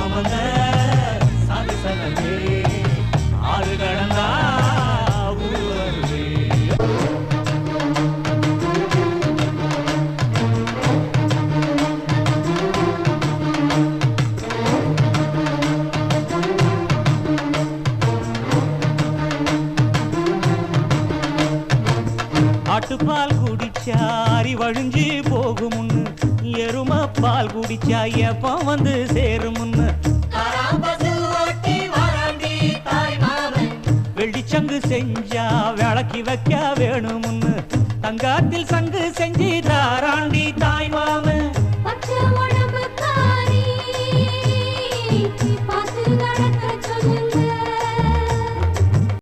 சுமந்த சல சலமே ஆறு குடிச்சாரி வழிஞ்சு போகும் முன்னு எரும பால் குடிச்சா எப்ப வந்து மாமன் வெள்ளிச்சங்கு செஞ்சா விளக்கி வைக்க வேணுமுன்னு தங்காத்தில் சங்கு செஞ்சு தாராண்டி தாய் மாமன்